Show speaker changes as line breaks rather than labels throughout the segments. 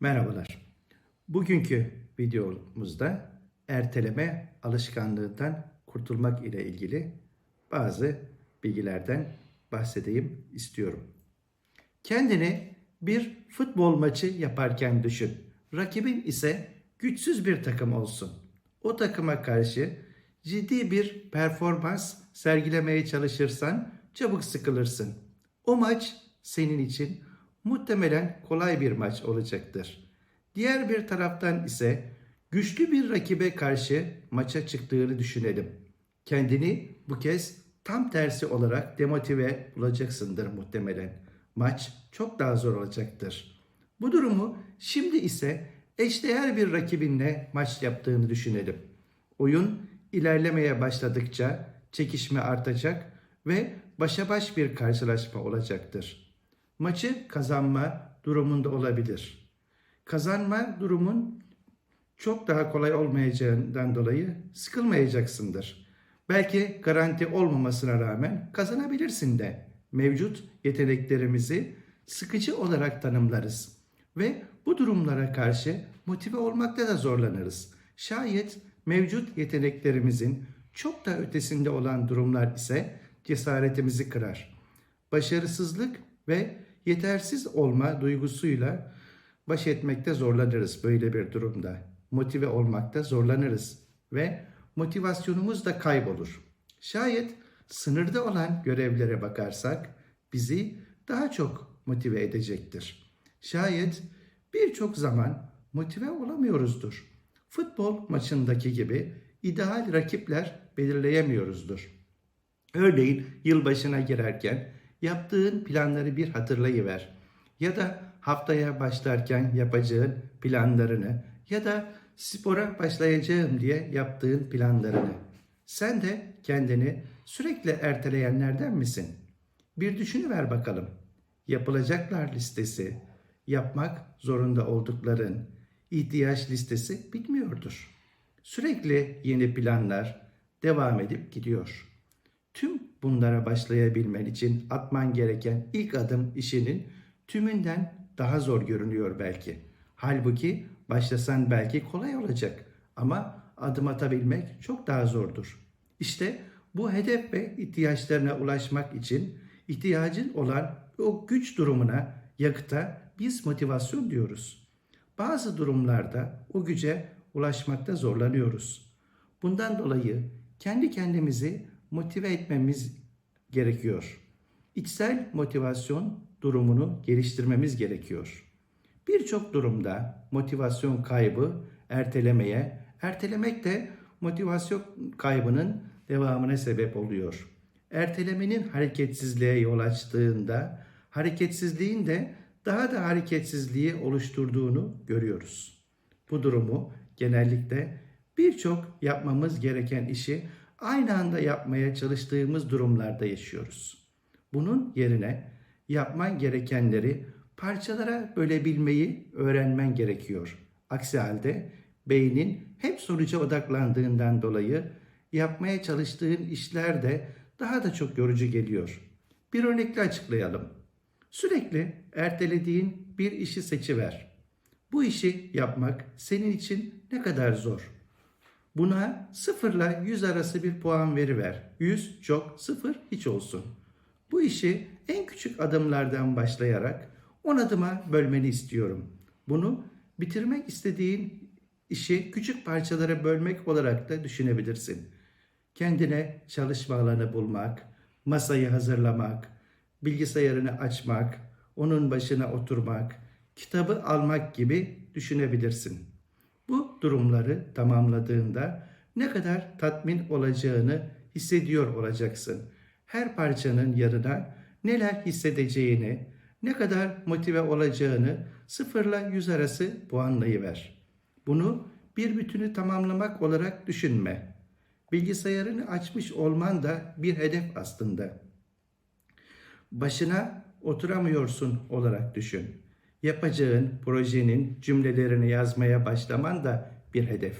Merhabalar. Bugünkü videomuzda erteleme alışkanlığından kurtulmak ile ilgili bazı bilgilerden bahsedeyim istiyorum. Kendini bir futbol maçı yaparken düşün. Rakibin ise güçsüz bir takım olsun. O takıma karşı ciddi bir performans sergilemeye çalışırsan çabuk sıkılırsın. O maç senin için muhtemelen kolay bir maç olacaktır. Diğer bir taraftan ise güçlü bir rakibe karşı maça çıktığını düşünelim. Kendini bu kez tam tersi olarak demotive bulacaksındır muhtemelen. Maç çok daha zor olacaktır. Bu durumu şimdi ise eşdeğer bir rakibinle maç yaptığını düşünelim. Oyun ilerlemeye başladıkça çekişme artacak ve başa baş bir karşılaşma olacaktır. Maçı kazanma durumunda olabilir. Kazanma durumun çok daha kolay olmayacağından dolayı sıkılmayacaksındır. Belki garanti olmamasına rağmen kazanabilirsin de. Mevcut yeteneklerimizi sıkıcı olarak tanımlarız ve bu durumlara karşı motive olmakta da zorlanırız. Şayet mevcut yeteneklerimizin çok da ötesinde olan durumlar ise cesaretimizi kırar. Başarısızlık ve yetersiz olma duygusuyla baş etmekte zorlanırız böyle bir durumda. Motive olmakta zorlanırız ve motivasyonumuz da kaybolur. Şayet sınırda olan görevlere bakarsak bizi daha çok motive edecektir. Şayet birçok zaman motive olamıyoruzdur. Futbol maçındaki gibi ideal rakipler belirleyemiyoruzdur. Örneğin yılbaşına girerken yaptığın planları bir hatırlayıver. Ya da haftaya başlarken yapacağın planlarını ya da spora başlayacağım diye yaptığın planlarını. Sen de kendini sürekli erteleyenlerden misin? Bir düşünüver bakalım. Yapılacaklar listesi, yapmak zorunda oldukların ihtiyaç listesi bitmiyordur. Sürekli yeni planlar devam edip gidiyor. Bunlara başlayabilmen için atman gereken ilk adım işinin tümünden daha zor görünüyor belki. Halbuki başlasan belki kolay olacak ama adım atabilmek çok daha zordur. İşte bu hedef ve ihtiyaçlarına ulaşmak için ihtiyacın olan o güç durumuna yakıta biz motivasyon diyoruz. Bazı durumlarda o güce ulaşmakta zorlanıyoruz. Bundan dolayı kendi kendimizi motive etmemiz gerekiyor. İçsel motivasyon durumunu geliştirmemiz gerekiyor. Birçok durumda motivasyon kaybı ertelemeye, ertelemek de motivasyon kaybının devamına sebep oluyor. Ertelemenin hareketsizliğe yol açtığında hareketsizliğin de daha da hareketsizliği oluşturduğunu görüyoruz. Bu durumu genellikle birçok yapmamız gereken işi aynı anda yapmaya çalıştığımız durumlarda yaşıyoruz. Bunun yerine yapman gerekenleri parçalara bölebilmeyi öğrenmen gerekiyor. Aksi halde beynin hep sonuca odaklandığından dolayı yapmaya çalıştığın işler de daha da çok yorucu geliyor. Bir örnekle açıklayalım. Sürekli ertelediğin bir işi seçiver. Bu işi yapmak senin için ne kadar zor? Buna 0 ile 100 arası bir puan veriver. 100 çok, 0 hiç olsun. Bu işi en küçük adımlardan başlayarak 10 adıma bölmeni istiyorum. Bunu bitirmek istediğin işi küçük parçalara bölmek olarak da düşünebilirsin. Kendine çalışma alanı bulmak, masayı hazırlamak, bilgisayarını açmak, onun başına oturmak, kitabı almak gibi düşünebilirsin. Bu durumları tamamladığında ne kadar tatmin olacağını hissediyor olacaksın. Her parçanın yarına neler hissedeceğini, ne kadar motive olacağını sıfırla yüz arası puanlayıver. Bunu bir bütünü tamamlamak olarak düşünme. Bilgisayarını açmış olman da bir hedef aslında. Başına oturamıyorsun olarak düşün. Yapacağın projenin cümlelerini yazmaya başlaman da bir hedef.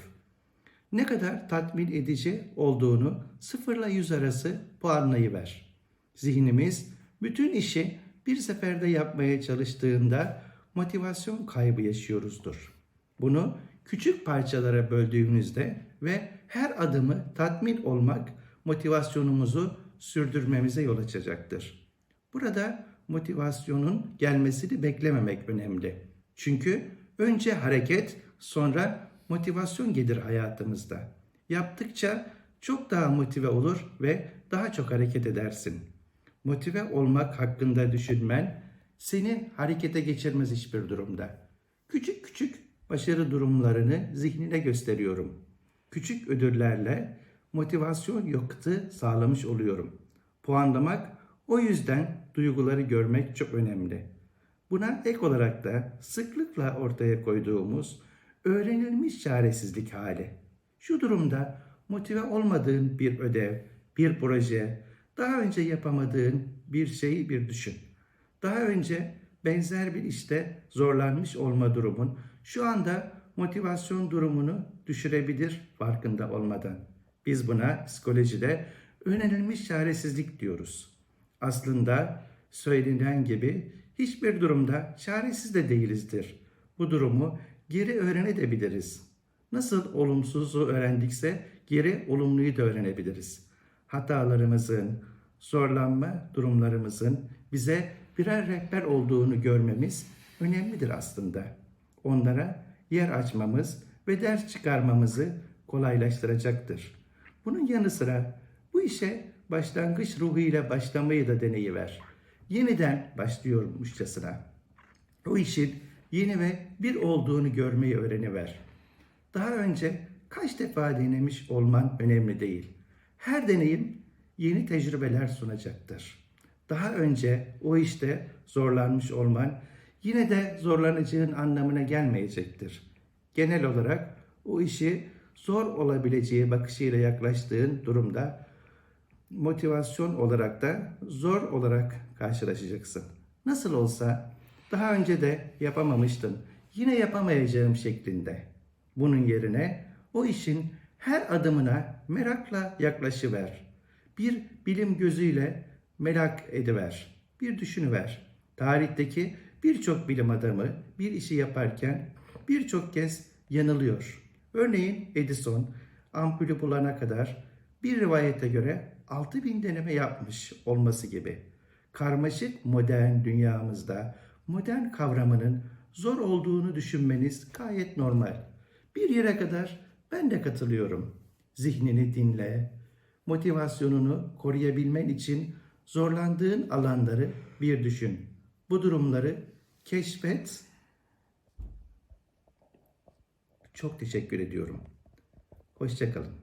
Ne kadar tatmin edici olduğunu sıfırla yüz arası puanlayıver. Zihnimiz bütün işi bir seferde yapmaya çalıştığında motivasyon kaybı yaşıyoruzdur. Bunu küçük parçalara böldüğümüzde ve her adımı tatmin olmak motivasyonumuzu sürdürmemize yol açacaktır. Burada motivasyonun gelmesini beklememek önemli. Çünkü önce hareket, sonra motivasyon gelir hayatımızda. Yaptıkça çok daha motive olur ve daha çok hareket edersin. Motive olmak hakkında düşünmen seni harekete geçirmez hiçbir durumda. Küçük küçük başarı durumlarını zihnine gösteriyorum. Küçük ödüllerle motivasyon yakıtı sağlamış oluyorum. Puanlamak o yüzden duyguları görmek çok önemli. Buna ek olarak da sıklıkla ortaya koyduğumuz öğrenilmiş çaresizlik hali. Şu durumda motive olmadığın bir ödev, bir proje, daha önce yapamadığın bir şeyi bir düşün. Daha önce benzer bir işte zorlanmış olma durumun şu anda motivasyon durumunu düşürebilir farkında olmadan. Biz buna psikolojide öğrenilmiş çaresizlik diyoruz. Aslında söylenen gibi hiçbir durumda çaresiz de değilizdir. Bu durumu geri öğrenebiliriz. Nasıl olumsuzu öğrendikse geri olumluyu da öğrenebiliriz. Hatalarımızın, zorlanma durumlarımızın bize birer rehber olduğunu görmemiz önemlidir aslında. Onlara yer açmamız ve ders çıkarmamızı kolaylaştıracaktır. Bunun yanı sıra bu işe başlangıç ruhuyla başlamayı da deneyiver. Yeniden başlıyormuşçasına. O işin yeni ve bir olduğunu görmeyi öğreniver. Daha önce kaç defa denemiş olman önemli değil. Her deneyim yeni tecrübeler sunacaktır. Daha önce o işte zorlanmış olman yine de zorlanacağın anlamına gelmeyecektir. Genel olarak o işi zor olabileceği bakışıyla yaklaştığın durumda motivasyon olarak da zor olarak karşılaşacaksın. Nasıl olsa daha önce de yapamamıştın. Yine yapamayacağım şeklinde. Bunun yerine o işin her adımına merakla yaklaşıver. Bir bilim gözüyle merak ediver. Bir düşünüver. Tarihteki birçok bilim adamı bir işi yaparken birçok kez yanılıyor. Örneğin Edison ampulü bulana kadar bir rivayete göre 6000 deneme yapmış olması gibi. Karmaşık modern dünyamızda modern kavramının zor olduğunu düşünmeniz gayet normal. Bir yere kadar ben de katılıyorum. Zihnini dinle, motivasyonunu koruyabilmen için zorlandığın alanları bir düşün. Bu durumları keşfet. Çok teşekkür ediyorum. Hoşçakalın.